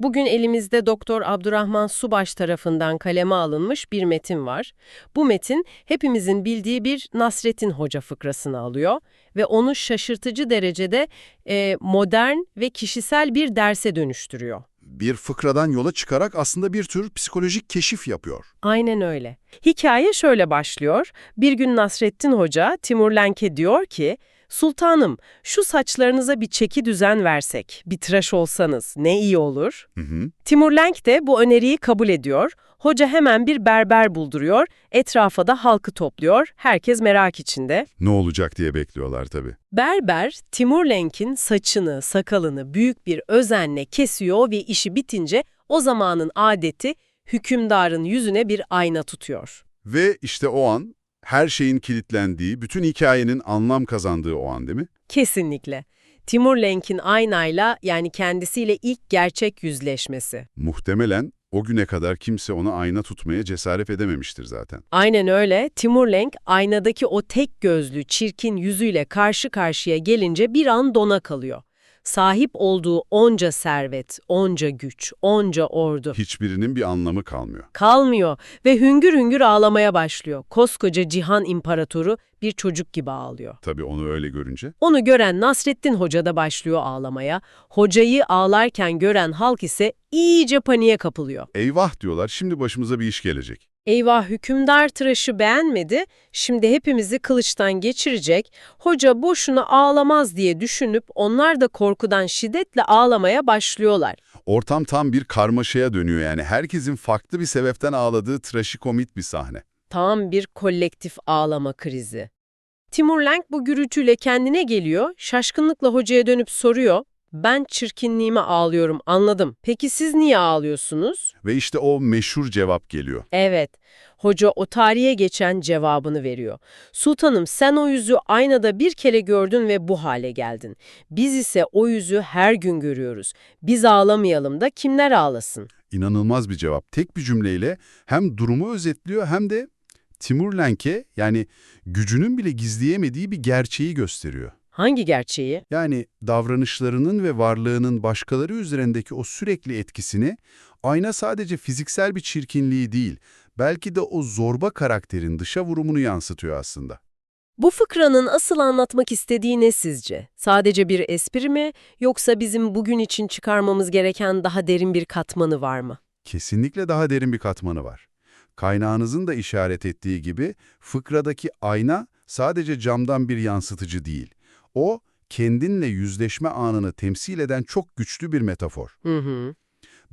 Bugün elimizde Doktor Abdurrahman Subaş tarafından kaleme alınmış bir metin var. Bu metin hepimizin bildiği bir Nasrettin Hoca fıkrasını alıyor ve onu şaşırtıcı derecede e, modern ve kişisel bir derse dönüştürüyor. Bir fıkradan yola çıkarak aslında bir tür psikolojik keşif yapıyor. Aynen öyle. Hikaye şöyle başlıyor. Bir gün Nasrettin Hoca Timur Lenk'e diyor ki, Sultanım, şu saçlarınıza bir çeki düzen versek, bir tıraş olsanız ne iyi olur. Hı hı. Timur Lenk de bu öneriyi kabul ediyor. Hoca hemen bir berber bulduruyor, etrafa da halkı topluyor, herkes merak içinde. Ne olacak diye bekliyorlar tabii. Berber, Timur Lenk'in saçını, sakalını büyük bir özenle kesiyor ve işi bitince o zamanın adeti hükümdarın yüzüne bir ayna tutuyor. Ve işte o an her şeyin kilitlendiği, bütün hikayenin anlam kazandığı o an değil mi? Kesinlikle. Timur Lenk'in aynayla yani kendisiyle ilk gerçek yüzleşmesi. Muhtemelen o güne kadar kimse ona ayna tutmaya cesaret edememiştir zaten. Aynen öyle. Timur Lenk aynadaki o tek gözlü, çirkin yüzüyle karşı karşıya gelince bir an dona kalıyor. Sahip olduğu onca servet, onca güç, onca ordu Hiçbirinin bir anlamı kalmıyor. kalmıyor ve hüngür hüngür ağlamaya başlıyor. Koskoca cihan imparatoru bir çocuk gibi ağlıyor. Tabii onu öyle görünce. Onu gören Nasrettin Hoca da başlıyor ağlamaya. Hocayı ağlarken gören halk ise iyice paniğe kapılıyor. Eyvah diyorlar, şimdi başımıza bir iş gelecek. Eyvah hükümdar tıraşı beğenmedi, şimdi hepimizi kılıçtan geçirecek, hoca boşuna ağlamaz diye düşünüp onlar da korkudan şiddetle ağlamaya başlıyorlar. Ortam tam bir karmaşaya dönüyor yani. Herkesin farklı bir sebepten ağladığı trajikomik bir sahne. Tam bir kolektif ağlama krizi. Timur Lenk bu gürültüyle kendine geliyor, şaşkınlıkla hocaya dönüp soruyor. Ben çirkinliğime ağlıyorum anladım. Peki siz niye ağlıyorsunuz? Ve işte o meşhur cevap geliyor. Evet, hoca o tarihe geçen cevabını veriyor. Sultanım sen o yüzü aynada bir kere gördün ve bu hale geldin. Biz ise o yüzü her gün görüyoruz. Biz ağlamayalım da kimler ağlasın? İnanılmaz bir cevap. Tek bir cümleyle hem durumu özetliyor hem de Timur Lenk'e yani gücünün bile gizleyemediği bir gerçeği gösteriyor. Hangi gerçeği? Yani davranışlarının ve varlığının başkaları üzerindeki o sürekli etkisini ayna sadece fiziksel bir çirkinliği değil, belki de o zorba karakterin dışa vurumunu yansıtıyor aslında. Bu fıkranın asıl anlatmak istediği ne sizce? Sadece bir espri mi yoksa bizim bugün için çıkarmamız gereken daha derin bir katmanı var mı? Kesinlikle daha derin bir katmanı var. Kaynağınızın da işaret ettiği gibi fıkradaki ayna sadece camdan bir yansıtıcı değil. O, kendinle yüzleşme anını temsil eden çok güçlü bir metafor. Hı hı.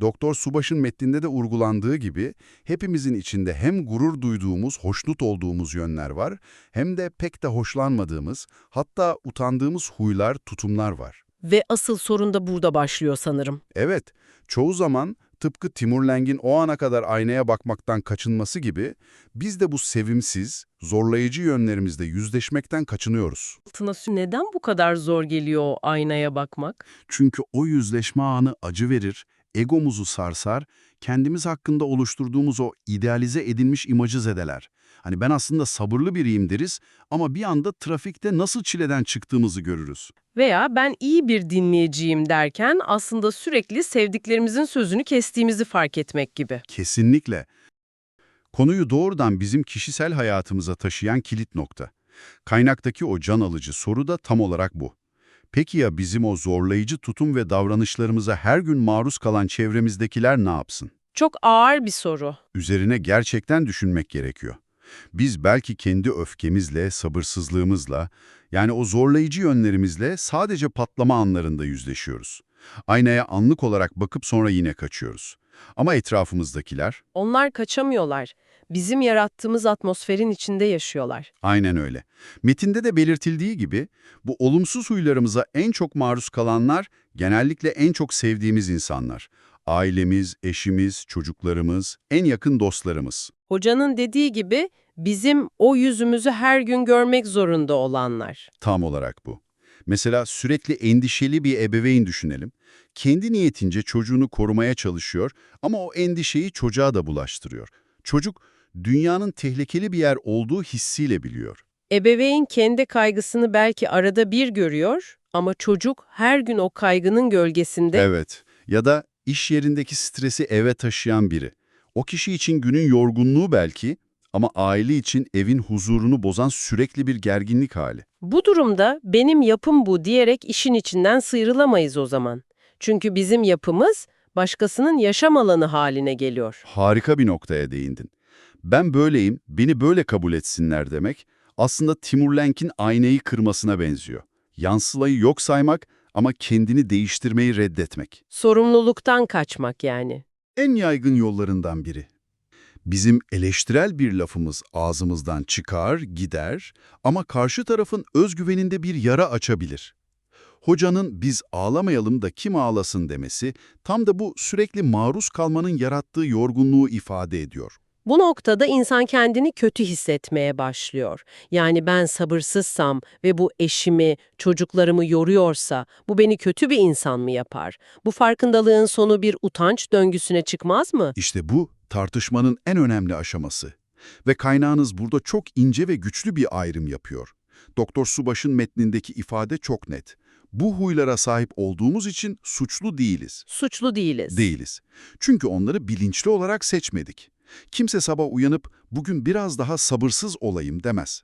Doktor Subaş'ın metninde de urgulandığı gibi hepimizin içinde hem gurur duyduğumuz, hoşnut olduğumuz yönler var hem de pek de hoşlanmadığımız, hatta utandığımız huylar, tutumlar var. Ve asıl sorun da burada başlıyor sanırım. Evet, çoğu zaman tıpkı Timur Lenk'in o ana kadar aynaya bakmaktan kaçınması gibi biz de bu sevimsiz, zorlayıcı yönlerimizle yüzleşmekten kaçınıyoruz. Altına su neden bu kadar zor geliyor aynaya bakmak? Çünkü o yüzleşme anı acı verir, egomuzu sarsar, kendimiz hakkında oluşturduğumuz o idealize edilmiş imajı zedeler. Hani ben aslında sabırlı biriyim deriz ama bir anda trafikte nasıl çileden çıktığımızı görürüz. Veya ben iyi bir dinleyiciyim derken aslında sürekli sevdiklerimizin sözünü kestiğimizi fark etmek gibi. Kesinlikle. Konuyu doğrudan bizim kişisel hayatımıza taşıyan kilit nokta. Kaynaktaki o can alıcı soru da tam olarak bu. Peki ya bizim o zorlayıcı tutum ve davranışlarımıza her gün maruz kalan çevremizdekiler ne yapsın? Çok ağır bir soru. Üzerine gerçekten düşünmek gerekiyor. Biz belki kendi öfkemizle, sabırsızlığımızla, yani o zorlayıcı yönlerimizle sadece patlama anlarında yüzleşiyoruz. Aynaya anlık olarak bakıp sonra yine kaçıyoruz. Ama etrafımızdakiler, Onlar kaçamıyorlar. Bizim yarattığımız atmosferin içinde yaşıyorlar. aynen öyle. Metinde de belirtildiği gibi, bu olumsuz huylarımıza en çok maruz kalanlar genellikle en çok sevdiğimiz insanlar. Ailemiz, eşimiz, çocuklarımız, en yakın dostlarımız. Hocanın dediği gibi bizim o yüzümüzü her gün görmek zorunda olanlar. Tam olarak bu. Mesela sürekli endişeli bir ebeveyn düşünelim. Kendi niyetince çocuğunu korumaya çalışıyor ama o endişeyi çocuğa da bulaştırıyor. Çocuk dünyanın tehlikeli bir yer olduğu hissiyle biliyor. Ebeveyn kendi kaygısını belki arada bir görüyor ama çocuk her gün o kaygının gölgesinde Evet. Ya da İş yerindeki stresi eve taşıyan biri. O kişi için günün yorgunluğu belki ama aile için evin huzurunu bozan sürekli bir gerginlik hali. Bu durumda benim yapım bu diyerek işin içinden sıyrılamayız o zaman. Çünkü bizim yapımız başkasının yaşam alanı haline geliyor. Harika bir noktaya değindin. Ben böyleyim, beni böyle kabul etsinler demek aslında Timur Lenk'in aynayı kırmasına benziyor. Yansılayı yok saymak ama kendini değiştirmeyi reddetmek. Sorumluluktan kaçmak yani. En yaygın yollarından biri. Bizim eleştirel bir lafımız ağzımızdan çıkar, gider ama karşı tarafın özgüveninde bir yara açabilir. Hocanın biz ağlamayalım da kim ağlasın demesi tam da bu sürekli maruz kalmanın yarattığı yorgunluğu ifade ediyor. Bu noktada insan kendini kötü hissetmeye başlıyor. Yani ben sabırsızsam ve bu eşimi, çocuklarımı yoruyorsa bu beni kötü bir insan mı yapar? Bu farkındalığın sonu bir utanç döngüsüne çıkmaz mı? İşte bu tartışmanın en önemli aşaması. Ve kaynağınız burada çok ince ve güçlü bir ayrım yapıyor. Doktor Subaş'ın metnindeki ifade çok net. Bu huylara sahip olduğumuz için suçlu değiliz. Suçlu değiliz. Değiliz. Çünkü onları bilinçli olarak seçmedik. Kimse sabah uyanıp bugün biraz daha sabırsız olayım demez.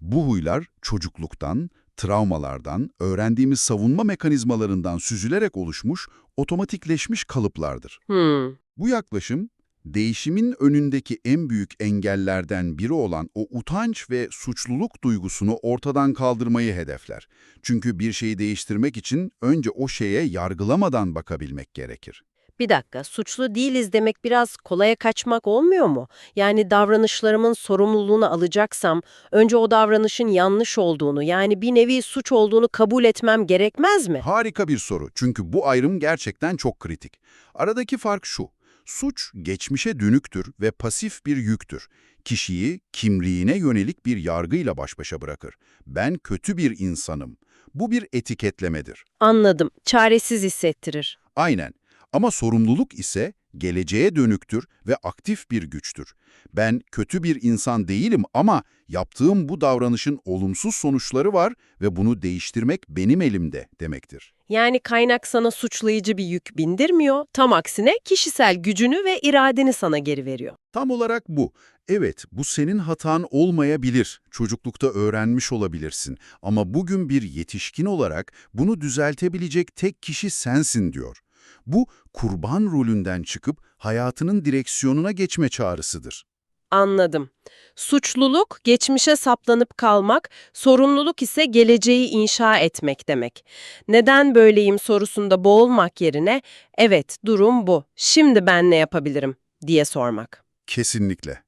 Bu huylar çocukluktan, travmalardan, öğrendiğimiz savunma mekanizmalarından süzülerek oluşmuş, otomatikleşmiş kalıplardır. Hmm. Bu yaklaşım, değişimin önündeki en büyük engellerden biri olan o utanç ve suçluluk duygusunu ortadan kaldırmayı hedefler. Çünkü bir şeyi değiştirmek için önce o şeye yargılamadan bakabilmek gerekir. Bir dakika, suçlu değiliz demek biraz kolaya kaçmak olmuyor mu? Yani davranışlarımın sorumluluğunu alacaksam, önce o davranışın yanlış olduğunu, yani bir nevi suç olduğunu kabul etmem gerekmez mi? Harika bir soru çünkü bu ayrım gerçekten çok kritik. Aradaki fark şu, suç geçmişe dönüktür ve pasif bir yüktür. Kişiyi kimliğine yönelik bir yargıyla baş başa bırakır. Ben kötü bir insanım. Bu bir etiketlemedir. Anladım, çaresiz hissettirir. Aynen. Ama sorumluluk ise geleceğe dönüktür ve aktif bir güçtür. Ben kötü bir insan değilim ama yaptığım bu davranışın olumsuz sonuçları var ve bunu değiştirmek benim elimde demektir. Yani kaynak sana suçlayıcı bir yük bindirmiyor, tam aksine kişisel gücünü ve iradeni sana geri veriyor. Tam olarak bu. Evet, bu senin hatan olmayabilir. Çocuklukta öğrenmiş olabilirsin. Ama bugün bir yetişkin olarak bunu düzeltebilecek tek kişi sensin diyor. Bu, kurban rolünden çıkıp hayatının direksiyonuna geçme çağrısıdır. Anladım. Suçluluk, geçmişe saplanıp kalmak, sorumluluk ise geleceği inşa etmek demek. Neden böyleyim sorusunda boğulmak yerine, evet durum bu, şimdi ben ne yapabilirim diye sormak. Kesinlikle.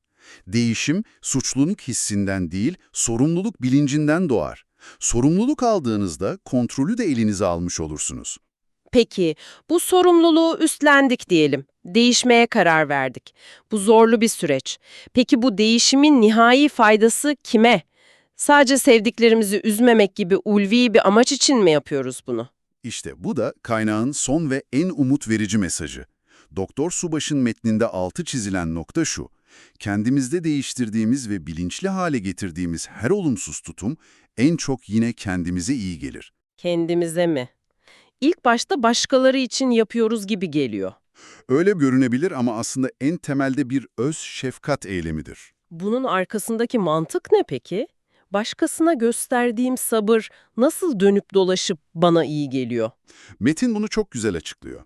Değişim, suçluluk hissinden değil, sorumluluk bilincinden doğar. Sorumluluk aldığınızda kontrolü de elinize almış olursunuz. Peki, bu sorumluluğu üstlendik diyelim. Değişmeye karar verdik. Bu zorlu bir süreç. Peki bu değişimin nihai faydası kime? Sadece sevdiklerimizi üzmemek gibi ulvi bir amaç için mi yapıyoruz bunu? İşte bu da kaynağın son ve en umut verici mesajı. Doktor Subaş'ın metninde altı çizilen nokta şu. Kendimizde değiştirdiğimiz ve bilinçli hale getirdiğimiz her olumsuz tutum en çok yine kendimize iyi gelir. Kendimize mi? İlk başta başkaları için yapıyoruz gibi geliyor. Öyle görünebilir ama aslında en temelde bir öz şefkat eylemidir. Bunun arkasındaki mantık ne peki? Başkasına gösterdiğim sabır nasıl dönüp dolaşıp bana iyi geliyor? Metin bunu çok güzel açıklıyor.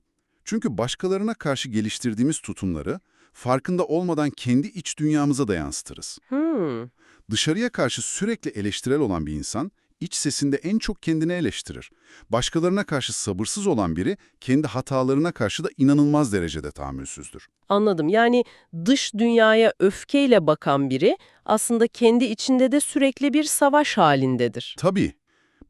Çünkü başkalarına karşı geliştirdiğimiz tutumları farkında olmadan kendi iç dünyamıza da yansıtırız. Hmm, Dışarıya karşı sürekli eleştirel olan bir insan, iç sesinde en çok kendini eleştirir. Başkalarına karşı sabırsız olan biri, kendi hatalarına karşı da inanılmaz derecede tahammülsüzdür. anladım. Yani dış dünyaya öfkeyle bakan biri aslında kendi içinde de sürekli bir savaş halindedir. Tabii,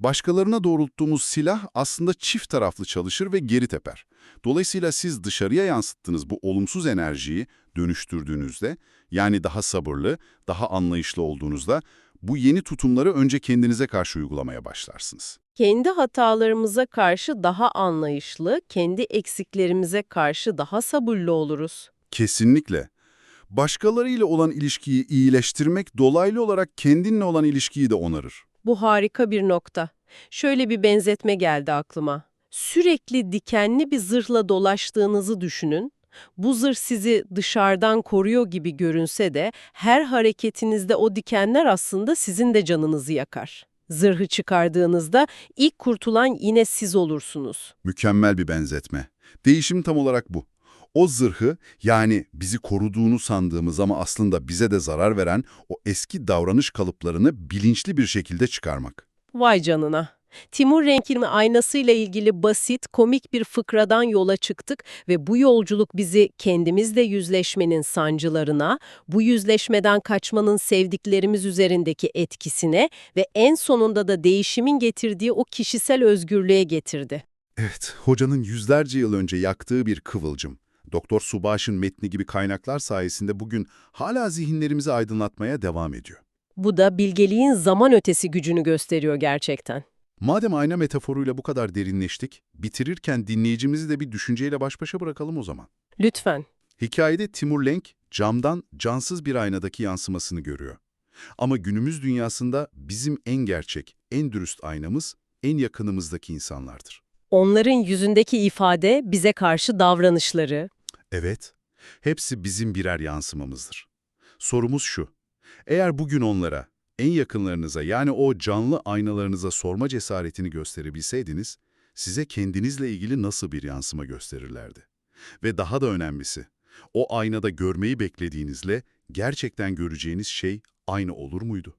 başkalarına doğrulttuğumuz silah aslında çift taraflı çalışır ve geri teper. Dolayısıyla siz dışarıya yansıttığınız bu olumsuz enerjiyi dönüştürdüğünüzde, yani daha sabırlı, daha anlayışlı olduğunuzda, bu yeni tutumları önce kendinize karşı uygulamaya başlarsınız. Kendi hatalarımıza karşı daha anlayışlı, kendi eksiklerimize karşı daha sabırlı oluruz. Kesinlikle. Başkalarıyla olan ilişkiyi iyileştirmek dolaylı olarak kendinle olan ilişkiyi de onarır. Bu harika bir nokta. Şöyle bir benzetme geldi aklıma. Sürekli dikenli bir zırhla dolaştığınızı düşünün. Bu zırh sizi dışarıdan koruyor gibi görünse de her hareketinizde o dikenler aslında sizin de canınızı yakar. Zırhı çıkardığınızda ilk kurtulan yine siz olursunuz. Mükemmel bir benzetme. Değişim tam olarak bu. O zırhı yani bizi koruduğunu sandığımız ama aslında bize de zarar veren o eski davranış kalıplarını bilinçli bir şekilde çıkarmak. Vay canına. Timur Renk'in aynasıyla ilgili basit, komik bir fıkradan yola çıktık ve bu yolculuk bizi kendimizle yüzleşmenin sancılarına, bu yüzleşmeden kaçmanın sevdiklerimiz üzerindeki etkisine ve en sonunda da değişimin getirdiği o kişisel özgürlüğe getirdi. Evet, hocanın yüzlerce yıl önce yaktığı bir kıvılcım. Doktor Subaş'ın metni gibi kaynaklar sayesinde bugün hala zihinlerimizi aydınlatmaya devam ediyor. Bu da bilgeliğin zaman ötesi gücünü gösteriyor gerçekten. Madem ayna metaforuyla bu kadar derinleştik, bitirirken dinleyicimizi de bir düşünceyle baş başa bırakalım o zaman. Lütfen. Hikayede Timur Lenk, camdan cansız bir aynadaki yansımasını görüyor. Ama günümüz dünyasında bizim en gerçek, en dürüst aynamız, en yakınımızdaki insanlardır. Onların yüzündeki ifade, bize karşı davranışları, Evet, hepsi bizim birer yansımamızdır. Sorumuz şu, eğer bugün onlara, en yakınlarınıza yani o canlı aynalarınıza sorma cesaretini gösterebilseydiniz, size kendinizle ilgili nasıl bir yansıma gösterirlerdi? Ve daha da önemlisi, o aynada görmeyi beklediğinizle gerçekten göreceğiniz şey aynı olur muydu?